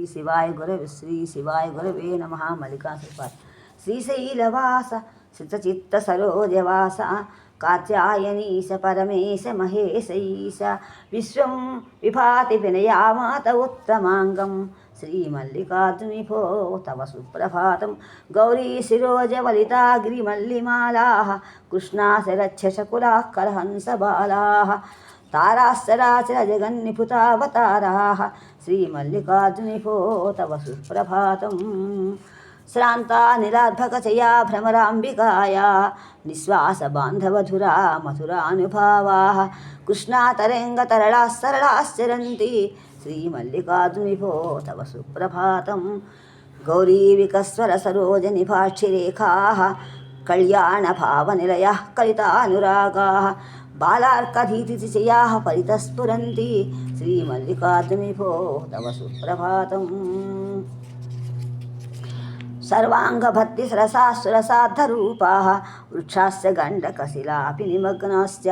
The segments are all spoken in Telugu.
శ్రీ శివాయ గురవి శ్రీ శివాయ గురవే నమ మల్లికాసుపాయ శ్రీశైలవాస శితచిత్త సరోజవాస కాత్యాయనీశ పరమేశ మహేశైశ విశ్వం విభాతి వినయామాత ఉత్తమాంగం. శ్రీమల్లికార్జునిభో తవ సుప్రభాతం. గౌరీ శిరోజవలితాగ్రిమల్లిమాలా కలహంస కలహంసబాలాः తారాశ్చరాచర జగన్నిపుతావతారాः శ్రీమల్లికార్జునిభో తవ సుప్రభాతం. శ్రాంతా నిరార్భకచయా భ్రమరాంబికాయా నిశ్వాసబాంధవధురా మధురానుభావా కృష్ణాతరంగతరళాः సరళాశ్చరంతి శ్రీమల్లికార్జునిభో తవ సుప్రభాతం. గౌరీవికస్వర సరోజనిభాక్షిరేఖాः बालार्कधीति शयाः परितस्फुरन्ति श्रीमल्लिकार्जुनिभो तव सुप्रभातम्। सर्वाङ्गभक्तिसरसा सुरसाधरूपाः वृक्षाश्च गण्डकशिलापि निमग्नाश्च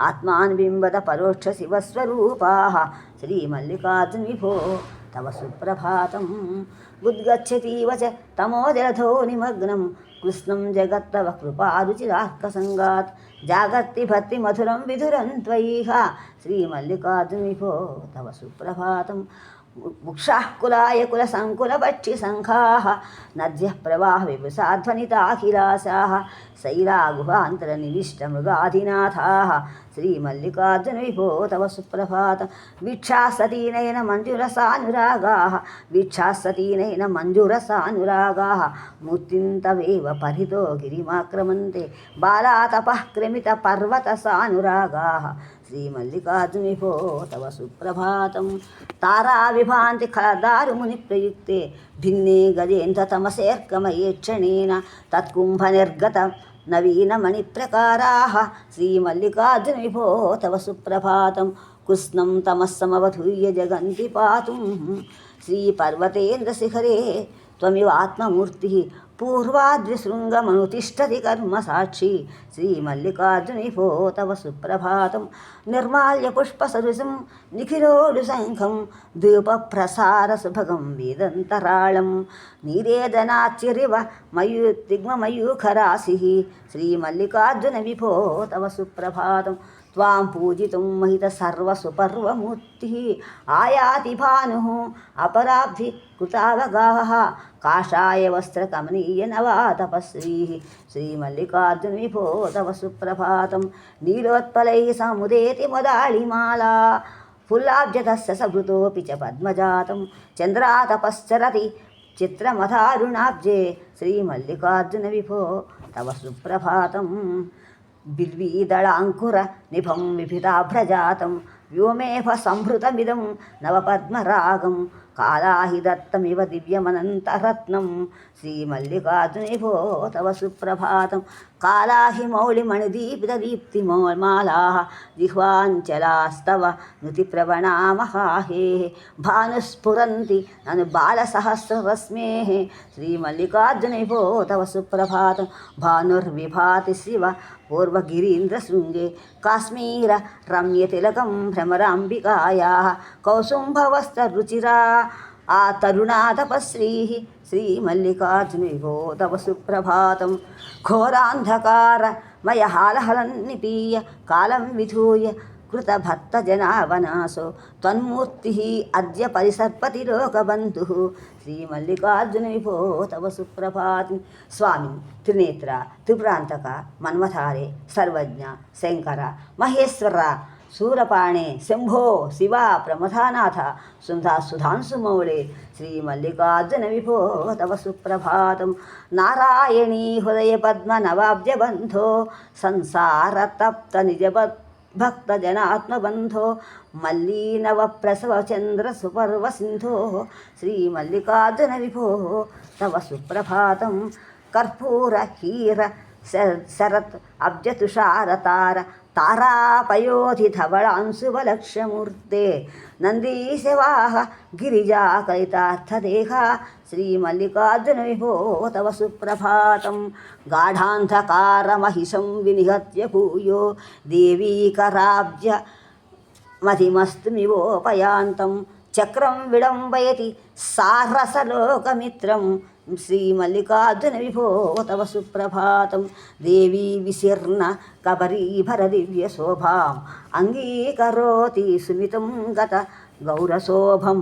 आत्मान् बिम्बद परोक्षशिवस्वरूपाः। श्रीमल्लिकार्जुनविभो तव सुप्रभातम्। उद्गच्छतीव च तमोजलधो निमग्नम्। कृष्णं जगत्तव कृपारुचिराः कसङ्गात् जागत्ति भक्ति मधुरं विधुरं त्वयीह। श्रीमल्लिकार्जुनिभो तव सुप्रभातम्। ముక్షాః కులాయ కుల సంకులపక్షి సంఘాః నద్య ప్రవాహ విభుసాధ్వనితాఖిలాసా శైలా గుహాంతర విపుసాధ్వనితాఖిలాసాः శైలాగుహాంతరనివిష్టమృగాధినాథాः శ్రీమల్లికార్జున విభో తవ సుప్రభాత వీక్షాసతీనైన మంజురసానురాగాः వీక్షాసతీనైన మంజురసానురాగా మూర్తింతవేవ పరితో గిరిమాక్రమంతే బాలాతపః క్రమిత పర్వత సానురాగా श्रीमल्लिकार्जुनिभो तव सुप्रभातं ताराविभान्ति खदारुमुनि प्रयुक्ते भिन्ने गजेन्द्रतमसेऽर्कमये क्षणेन तत्कुम्भनिर्गतं नवीनमणिप्रकाराः श्रीमल्लिकार्जुनिभो तव सुप्रभातं कृष्णं तमस्समवधूय जगन्ति पातुं श्रीपर्वतेन्द्रशिखरे त्वमिवात्ममूर्तिः పూర్వాద్విశృంగమనుతిష్టది కర్మ సాక్షి. శ్రీమల్లికార్జుని పోతవ సుప్రభాతం. నిర్మాల్య పుష్ప పుష్పసరుసం నిఖిరోడు శంఖం. ద్వీపప్రసార సుభగం వేదంతరాళం. నీరేదనాచ్యరివ మయు తిగ్మయూఖరాశి శ్రీమల్లికార్జున విభో తవ సుప్రభాతం. त्वां पूजितुं महितसर्वसुपर्वमूर्तिः आयाति भानुः अपराब्धि कृतावगाहः काषाय वस्त्रकमनीय नवा तपस्वीः श्रीमल्लिकार्जुनविभो तव सुप्रभातं नीलोत्पलैः समुदेति मुदाळिमाला फुल्लाब्जतस्य सभृतोऽपि च पद्मजातं चन्द्रातपश्चरति चित्रमधारुणाब्जे श्रीमल्लिकार्जुनविभो तव सुप्रभातं बिल्वीदळाङ्कुर निभं विभिताभ्रजातं व्योमेव संहृतमिदं नवपद्मरागं कालाहि दत्तमिव दिव्यमनन्तरत्नं श्रीमल्लिकार्जुनिभो तव सुप्रभातं कालाहि मौलिमणिदीपितदीप्तिमालाः जिह्वाञ्चलास्तव नुतिप्रवणामहाहे भानुस्फुरन्ति ननु बालसहस्ररश्मेः श्रीमल्लिकार्जुनिभो तव सुप्रभातं भानुर्विभाति शिव पूर्वगिरीन्द्रशृङ्गे काश्मीर रम्यतिलकं भ्रमराम्बिकायाः कौसुम्भवस्त्ररुचिरा आ तरुणातपश्रीः श्रीमल्लिकार्जुनिभो तव सुप्रभातं घोरान्धकारमयहालहलन्निपीय कालं विधूय कृतभक्तजनावनासो त्वन्मूर्तिः अद्य परिसर्पति శ్రీమల్లికార్జునవిభో తవ సుప్రభాతి. స్వామి త్రినేత్ర త్రిపురాంతక మన్మథారే సర్వజ్ఞ శంకర మహేశ్వర శూరపాణే శంభో శివ ప్రమథానాథ సుంధా సుధాంసుమౌళే శ్రీ మల్లికార్జున విభో తవ సుప్రభాతం. నారాయణీ హృదయ పద్మ నవాబ్జబంధో సంసార తప్త నిజబత్ భక్తజనాత్మబంధో మల్లీనవ ప్రసవ చంద్ర సుపర్వ సింధో శ్రీ మల్లికార్జున విభో తవ సుప్రభాతం కర్పూర హీర శరత్ అబ్జతుషారతార तारापयोधिधवळांशुवलक्षमूर्ते नन्दीशवाः गिरिजाकलितार्थदेहा श्रीमल्लिकार्जुनविभो तव सुप्रभातं गाढान्धकारमहिषं विनिहत्य भूयो देवीकराब्ज मतिमस्तुमिवोपयान्तं चक्रं विडम्बयति सारसलोकमित्रं శ్రీమల్లికార్జున విభో తవ సుప్రభాతం దేవీ విశీర్ణ కబరీభర దివ్య శోభాం అంగీకరోతి సుమితం గత గౌరశోభం.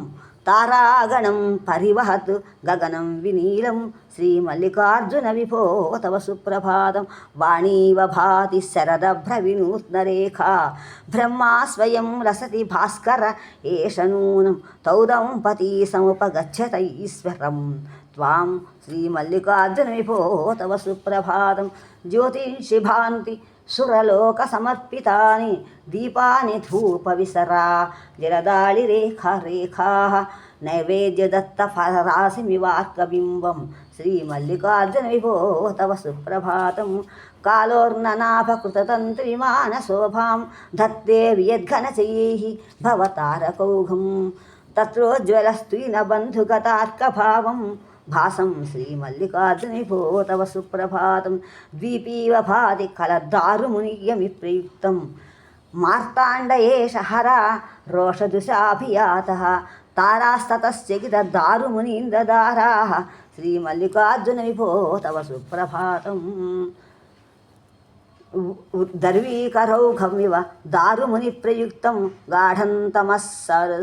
తారాగణం పరివహత్ గగనం వినీలం శ్రీమల్లికార్జున విభో తవ సుప్రభాతం వాణీవ భాతి శరదభ్ర వినూత్నరేఖా బ్రహ్మా స్వయం రసతి భాస్కర ఏష నూనం. తౌ దంపతీ సముపగచ్చత ఈశ్వరం. త్వాం శ్రీమల్లికార్జున విభో తవ సుప్రభాతం జ్యోతిషి భాంతి సురలోక సమర్పితాని దీపాని ధూప విసరా జలదాళి రేఖా రేఖా నైవేద్య దత్త ఫలరాశిమివార్కబింబం శ్రీమల్లికార్జున విభో తవ భాసం కాలోర్ణనాభకృతతంత్రిమాన శోభాం ధత్తే తవ సుప్రభాతం ద్వీపీవ భాతి కలద్దారుమునియమి ప్రయుక్తం మార్తాండయేష హర రోషదుషాభియాత తారాస్తతశ్చకిత దారుమునీంద్రదారా శ్రీమల్లికార్జున విభో తవ సుప్రభాతం దర్వీకరౌఘమివ దారుముని ప్రయుక్తం గాఢం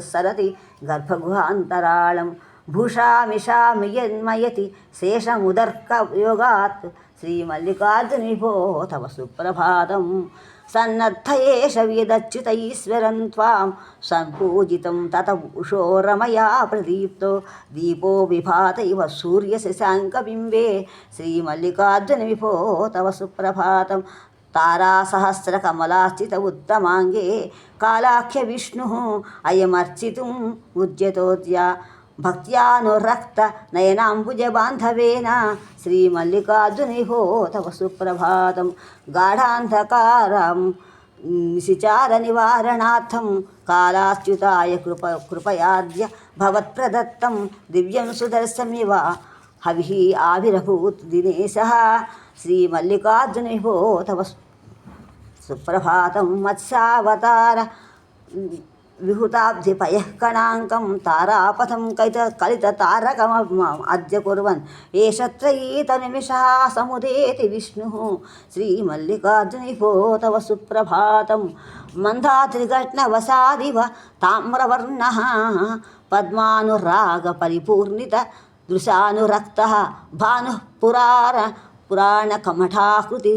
సరతి గర్భగుహాంతరాళం సరతి గర్భగుహాంతరాళం భూషామిషామియన్మయతి శేషముదర్కయోగాత్ శ్రీమల్లికార్జునిభో తవ సుప్రభాతం. సన్నద్ధయేష వేదచ్యుతైశ్వరం త్వాం. సంపూజితం తత ఉషోరమయా ప్రదీప్తో. దీపో విభాత ఇవ సూర్యశశాంకబింబే శ్రీమల్లికార్జున విభో తవ సుప్రభాతం. తారాసహస్రకమలాస్థిత ఉత్తమాంగే. కాలాఖ్య విష్ణు అయమర్చితుం ఉద్యతోద్యా. భక్త్యానురక్త నయనాంబుజ బాంధవేన శ్రీ మల్లికార్జుని హోతవ సుప్రభాతం గాఢాంధకారం నిశిచార నివారణార్థం కాలాచ్యుతాయ కృప కృపయాద్య భవత్ప్రదత్తం దివ్యం సుదర్శమివ హవి ఆవిరభూత్ దినేశ శ్రీ మల్లికార్జుని హోతవ సుప్రభాతం మత్స్యావతార విహుతాబ్ధి కణాంకం తారాపథం కైత కలిత తారకమ అద్య కుర్వన్ ఏషత్రయీత నిమిషా సముదేతి విష్ణుः శ్రీమల్లికార్జునిభో పోతవ సుప్రభాతం మందాత్రిఘట్నవసాదివ తామ్రవర్ణः పద్మానురాగపరిపూర్ణిత దృశానురక్తः భానుः పురార పురాణకమఠాకృతి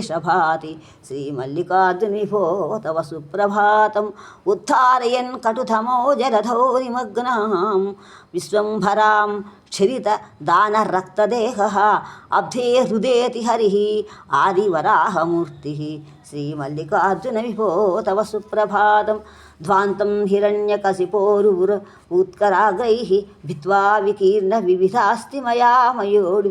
శభాతి భాతి శ్రీమల్లికార్జునిభో తవ సుప్రభాతం ఉత్థారయన్ కటుతమో జలధో నిమగ్నాం విశ్వంభరాం క్షరిత దానరక్తదేహ అబ్ధే హృదేతి హరి ఆదివరాహమూర్తి శ్రీమల్లికార్జున విభో తవ సుప్రభాతం ధ్వాంతం హిరణ్యకశిపోరువుర ఉత్కరాగై భిత్వా వికీర్ణ వివిధాస్తి మయా మయోడు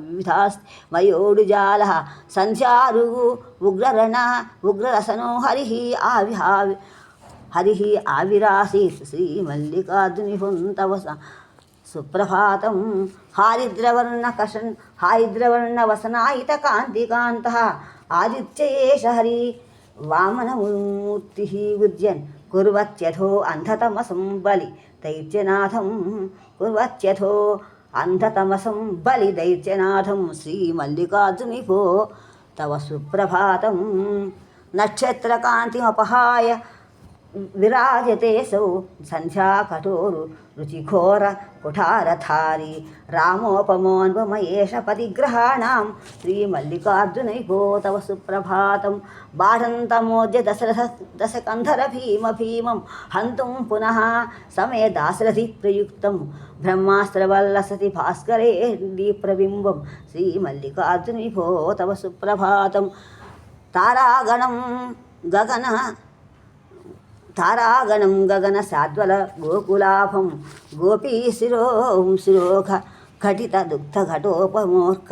వివిధాస్తి మయోడు జాల సంధ్యారు ఉగ్రరణ ఉగ్రరసనో హరి ఆవిహావి హరి ఆవిరాసీత్ శ్రీమల్లికార్జుని తవ స- సుప్రభాతం హారిద్రవర్ణ కషన్ హారిద్రవర్ణ వసనాయిత కాంతికాంత ఆదిత్యేష హరి వామనమూర్తి ఉద్యన్ కుర్వత్యథో అంధతమసం బలి దైత్యనాథం కుర్వత్యథో అంధతమసం బలి దైత్యనాథం శ్రీ మల్లికార్జునిపో తవ సుప్రభాతం నక్షత్రకాంతిమపహాయ విరాజతే సౌ సంధ్యాకఠోరు రుచిఘోర కుఠారధారి రామోపమోన్వమయేష పరిగ్రహాణం శ్రీమల్లికార్జునైకో తవ సుప్రభాతం బాఢంతమోద్య దశరథ దశకంధర భీమ భీమం హంతుం పునః సమే దాశరథి ప్రయుక్తం బ్రహ్మాస్త్రవల్లసతి భాస్కరే ప్రబింబం శ్రీమల్లికార్జునిభో తవ సుప్రభాతం తారాగణం గగన తారాగణం గగన సాద్వల గోకులాభం. గోపీ శిరోం శిరోఘ ఘటిత దుగ్ధ ఘటోపమూర్ఖ.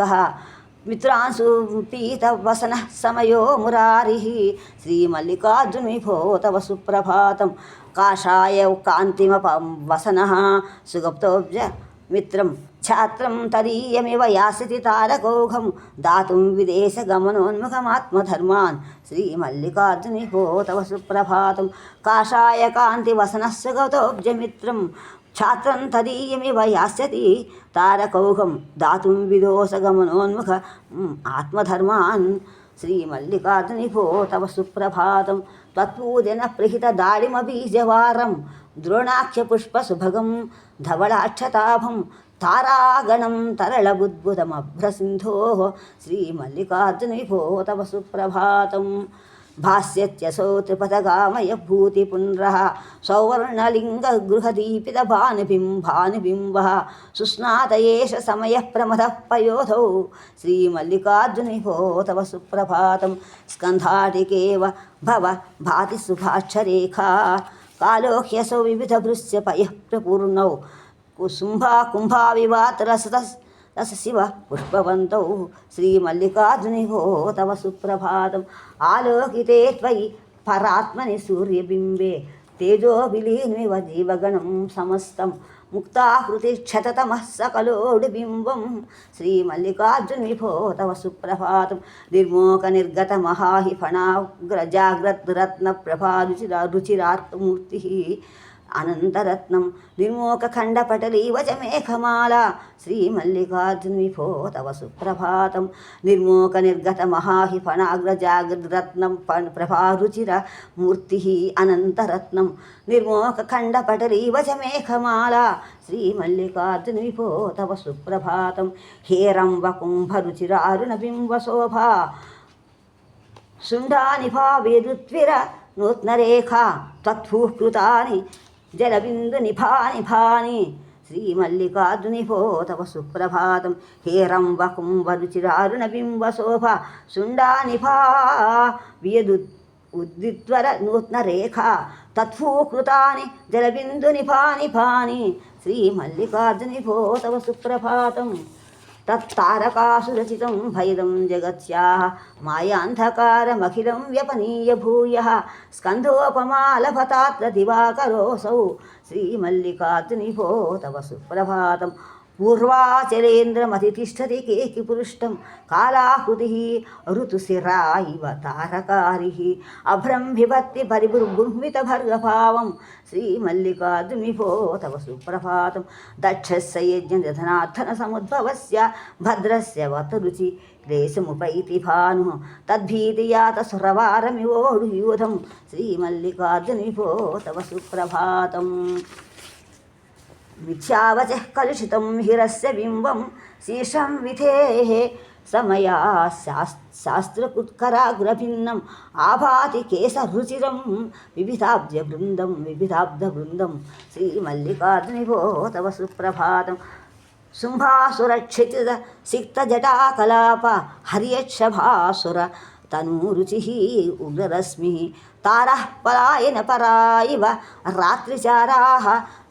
మిత్రాంశు పీత వసన సమయో మురారి శ్రీమల్లికార్జునిభో తవ సుప్రభాతం. కాషాయ కాంతిమ వసన. సుగప్తోబ్జ మిత్రం. ఛాత్రం తదీయమివ యాసితి తారకౌఘం. దాతుం విదేశగమనోన్ముఖమాత్మధర్మాన్. శ్రీమల్లికార్జుని భో సుప్రభాతం. కాషాయ కాంతి వసనస్సుగతోబ్జమిత్రం ఛాత్రం తదీయమివ యాస్యతి తారకౌఘం. దాతుం విదోసగమనోన్ముఖ ఆత్మధర్మాన్. శ్రీమల్లికార్జుని భో తవ సుప్రభాతం. త్వత్పూజన ప్రహిత దాడిమబీజవారం బీజవారం ద్రోణాఖ్య ధవళాక్షతాభం. తారాగణం తరళబుద్భుతమభ్రసింధో శ్రీమల్లికార్జుని భో తవ సుప్రభాతం. భాస్యత్యసౌ త్రిపథగామయ భూతి పునః సౌవర్ణలింగ గృహదీపిత భానుబింబానుబింబ సుస్నాత ఏష సమయ ప్రమద పయోధౌ శ్రీమల్లికార్జుని భో తవ సుప్రభాతం స్కంధాటికేవ భవ భాతి సుభాక్షరేఖా కాలోహ్యసౌ వివిధ భృశ్య కుసుంభా కుంభావివాతరసత రస శివ పుష్పవంతౌ. శ్రీమల్లికార్జుని భో తవ సుప్రభాతం. ఆలోకితే త్వయి పరాత్మని సూర్యబింబే. తేజో విలీన్మివ జీవగణం సమస్తం. ముక్తాకృతి క్షతతమః సకలోడు బింబం. శ్రీమల్లికార్జుని విభో తవ సుప్రభాతం. నిర్మోక నిర్గత మహాహి ఫణాగ్ర జాగ్రత్ రత్న ప్రభా రుచిరా రుచిరాత్మూర్తి అనంతరత్నం నిర్మోకఖండపటలీవచ మేఘమాల శ్రీమల్లికార్జుని భో తవ సుప్రభాతం. నిర్మోక నిర్గత మహాహి ఫణాగ్రజాగ్రత్నం ప్రభారుచిర మూర్తి అనంతరత్నం. నిర్మోకఖండపటలీవచ మేఘమాల శ్రీమల్లికార్జుని భో తవ సుప్రభాతం. హేరంబ కుంభరుచిరారుణ బింబశోభా శుండానిభావేదుత్విర నూత్నరేఖా. జలబిందు కృతాని జలబిందునిభానిభాని శ్రీమల్లికార్జుని భో తవ సుప్రభాతం హేరంబ కుంభరుచిరారుణ బింబ శోభ. శుండానిభా వియదు నూత్న రేఖ. తత్ఫూకృతాని జలబిందునిభానిభాని శ్రీమల్లికార్జుని భో తవ సుప్రభాతం. తత్తారకాసురచితం భైదం జగత్యాः మాయాంధకారమఖిలం వ్యపనీయ భూయः స్కంధోపమాలభతాత్ర దివాకరోऽసౌ శ్రీమల్లికార్జుని భో తవ పూర్వాచలేంద్రమతిష్టతి కేకి పురుష్టం కాలాహృతి ఋతుశిరా ఇవ తారకారి అభ్రంభిభక్తి బిభత్తి భర్గభావం శ్రీమల్లికార్జునిభో తవ సుప్రభాతం దక్షస్య యజ్ఞనిధనార్థన సముద్భవస్య భద్రస్య వతరుచి క్లేశముపైతి భాను తద్భీతియాత సురవారమివోడు యూధం శ్రీమల్లికార్జునిభో తవ సుప్రభాతం भिक्षावचः कलुषित हिरस्य बिम्बं शीर्षं विधे समया शास्त्रकुत्कराग्रभिन्नम् आभाति केशरुचिरं विविधाब्जवृन्दं, विविधाब्धवृन्दं श्रीमल्लिकार्जुनिभो तव सुप्रभातं शुम्भासुरक्षितसिक्तजटाकलाप हर्यक्षभासुर तनूरुचिः उग्ररश्मिः तारः पलायनपरा इव रात्रिचाराः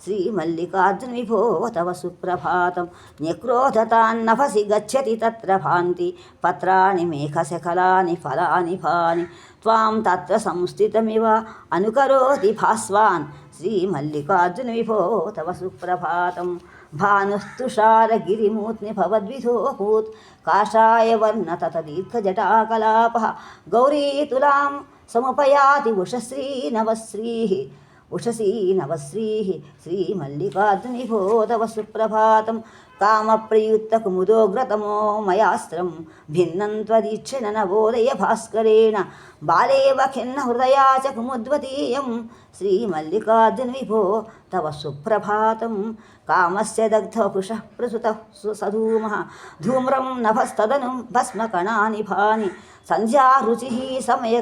ఉగ్రరశ్మి తారः తవ సుప్రభాతం. న్యక్రోధతాన్నభసి గచ్చతి తత్ర భాంతి. పత్రాణి మేఘశకలాని ఫలాని ఫాని త్వాం తత్ర సంస్థితమివ అనుకరోతి భాస్వాన్. శ్రీమల్లికార్జుని భో తవ సుప్రభాతం. భానుస్తుషారగిరిమూర్ని భవద్విధోభూత్ కాషాయ వర్ణ తత దీర్ఘజటాకలాప గౌరీతులాం సముపయాతి ఉషశ్రీ నవశ్రీ. ఉషసీ నవశ్రీ శ్రీమల్లికార్జుని భో తవ సుప్రభాతం. కామప్రయుక్త కుముదోగ్రతమో మయాస్త్రం. భిన్నం త్వదీక్షణ నవోదయ భాస్కరేణ. బాలేవ ఖిన్న హృదయా చ కుముద్వతీయం శ్రీమల్లికార్జున విభో తవ సుప్రభాతం. కామస్య దగ్ధపుష ప్రసుత సధూమ. ధూమ్రం నభస్తదను భస్మకణాని భాని సంధ్యారుచి సమయ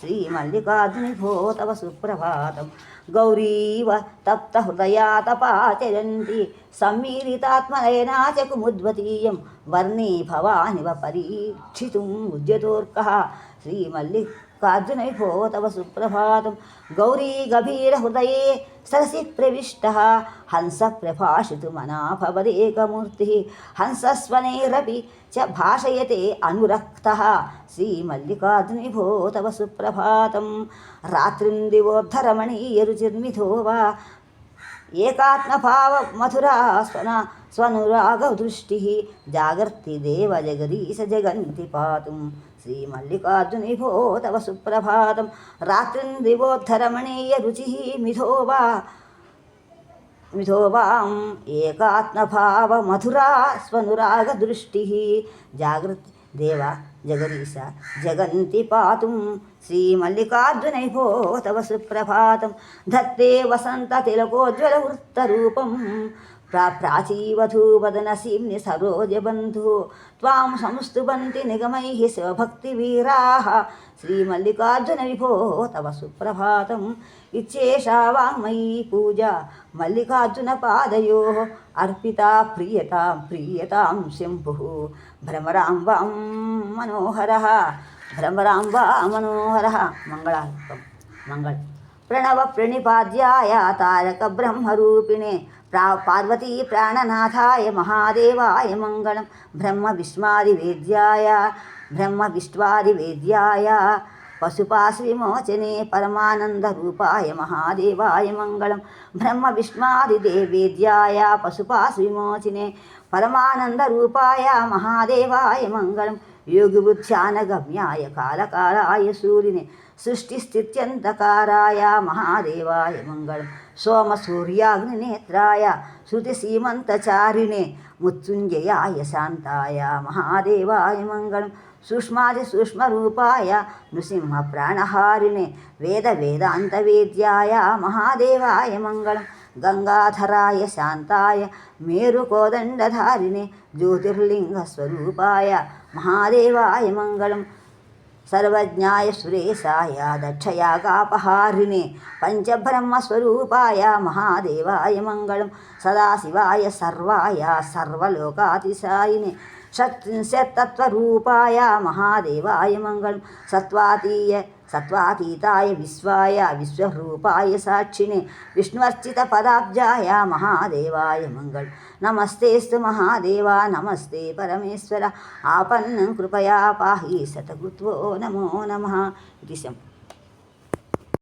కామ గతాగ్నిశేష శ్రీమల్లికార్జుని సుప్రభాతం గౌరీవ తప్త హృదయాతపాచరంతి తపాచరంతి సమ్మీలితాత్మనయనా కుముద్వతీయం వర్ణీ భవానివ పరీక్షితుం ఉద్యతోర్క శ్రీమల్లికార్జున భో తవ సుప్రభాతం. గౌరీ గభీర హృదయే సరసి ప్రవిష్ట. హంస ప్రభాషితుమనా భవదేకమూర్తి హంసస్వనైరపి చ భాషయతే అనురక్త. శ్రీమల్లికార్జుని భో తవ సుప్రభాతం. రాత్రిం దివోద్ధరమణీయరుచిర్మిథో వా. ఏకాత్మభావ మధురా స్వన స్వనురాగదృష్టి జాగర్తి దేవ జగదీశ జగంతి పాతుం శ్రీమల్లికార్జుని భో తవ సుప్రభాతం రాత్రిం దివోద్ధరమణీయ రుచి మిథోవా మిథోవాం ఏకాత్మభావ మధురా స్వనురాగ దృష్టి జాగ్రత్త దేవ జగదీశ జగంతి పాతుం శ్రీమల్లికార్జునై భో తవ సుప్రభాతం ధత్తే వసంత తిలకోజ్వల వృత్తరూపం प्राचीवधूवदनसीम्नि सरोजबन्धु त्वां संस्तुवन्ति निगमैः शिवभक्तिवीराः श्रीमल्लिकार्जुनविभो तव सुप्रभातम् इत्येषा वाङ्मयी पूजा मल्लिकार्जुनपादयोः अर्पिता प्रीयतां प्रीयतां शम्भुः भ्रमरां वां मनोहरः भ्रमरां वा मनोहरः मङ्गलार्पं मङ्गल प्रणव प्रणिपाद्याय तारकब्रह्मरूपिणे ప్రా పార్వతీ ప్రాణనాథాయ మహాదేవాయ మంగళం. బ్రహ్మ విష్మాది వేద్యాయ బ్రహ్మ విశ్వాది వేద్యాయ పశుపాశ్విమోచనే పరమానంద రూపాయ మహాదేవాయ మంగళం. బ్రహ్మ విష్మాదిదేవేద్యాయ పశుపాశ్విమోచనే పశుపాశ పరమానంద రూపాయ మహాదేవాయ మంగళం. యోగివృత్యానగమ్యాయ కాలకాలాయ సూర్యుని సృష్టిస్థిత్యంతకారాయ మహాదేవాయ మంగళం సోమ సూర్యాగ్నినేత్రాయ శృతిసీమంతచారిణే మృత్యుంజయాయ శాంతాయ మహాదేవాయ మంగళం సూక్ష్మాది సూక్ష్మరూపాయ నృసింహ ప్రాణహారిణే వేద వేదాంతవేద్యాయ మహాదేవాయ మంగళం గంగాధరాయ శాంతాయ మేరుకోదండధారిణే జ్యోతిర్లింగ స్వరూపాయ మహాదేవాయ మంగళం సర్వజ్ఞాయ సురేశాయ దక్షయాగాపహారిణే పంచబ్రహ్మస్వరూపాయ మహాదేవాయ మంగళం సదాశివాయ సర్వాయ సర్వలోకాతిశాయినే షట్త్రింశత్తత్వరూపాయ మహాదేవాయ మంగళం సత్వాతీయ సత్వాతీతాయ విశ్వాయ విశ్వరూపాయ సాక్షిణి విష్ణువర్చిత పదాబ్జాయ మహాదేవాయ మంగళం నమస్తేస్తు మహాదేవ నమస్తే పరమేశ్వర ఆపన్నం కృపయా పాహి సతగుత్వో నమో నమ. ఇది